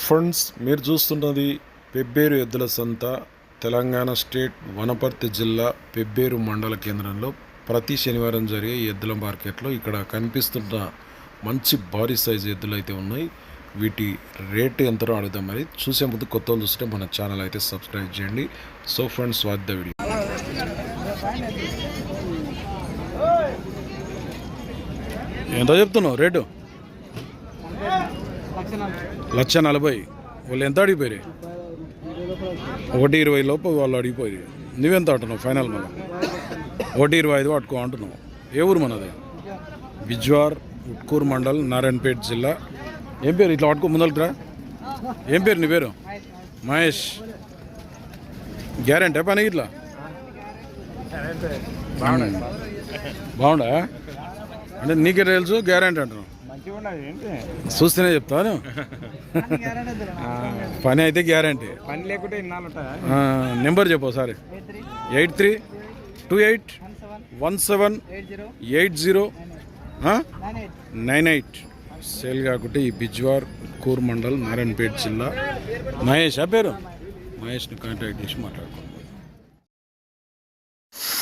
Friends మీరు చూస్తున్నది పెబ్బేరు ఎద్దుల సంత తెలంగాణ స్టేట్ వనపర్తి జిల్లా పెబ్బేరు మండల కేంద్రంలో ప్రతి శనివారం జరిగే ఎద్దుల మార్కెట్లో ఇక్కడ కనిపిస్తున్న మంచి భారీ సైజు ఎద్దులు అయితే ఉన్నాయి. వీటి రేటు ఎంతనో అడుగుదాం మరి. చూసే ముందు కొత్త వాళ్ళు చూస్తే మన ఛానల్ అయితే సబ్స్క్రైబ్ చేయండి. So friends watch the video. ఎంత చెప్తున్నావు? రేటు? లక్ష నలభై. వాళ్ళు ఎంత అడిగిపోయారు ఒకటి ఇరవై లోపు వాళ్ళు అడిగిపోయి నువ్వెంత అంటున్నావు ఫైనల్ మన ఒకటి ఇరవై ఐదు పట్టుకో అంటున్నావు. ఏ ఊరు మనది? బిజ్వార్ ఉట్కూరు మండల్ నారాయణపేట జిల్లా. ఏం పేరు? ఇట్లా పట్టుకో ముందరికి రా. ఏం పేరు నీ పేరు? మహేష్. గ్యారంటీ పని ఇట్లా? బాగుండా అంటే నీకే తెలుసు గ్యారంటీ అంటున్నావు. చూస్తేనే చెప్తాను పని అయితే గ్యారంటీ. పని లేకుంటే నెంబర్ చెప్పు ఒకసారి. Eight three two eight one seven eight zero nine eight. Sale కాకుంటే ఈ బిజ్వార్ కూర్ మండల్ నారాయణపేట జిల్లా. మహేష్ ఆ పేరు? మహేష్ని కాంటాక్ట్ చేసి మాట్లాడుకో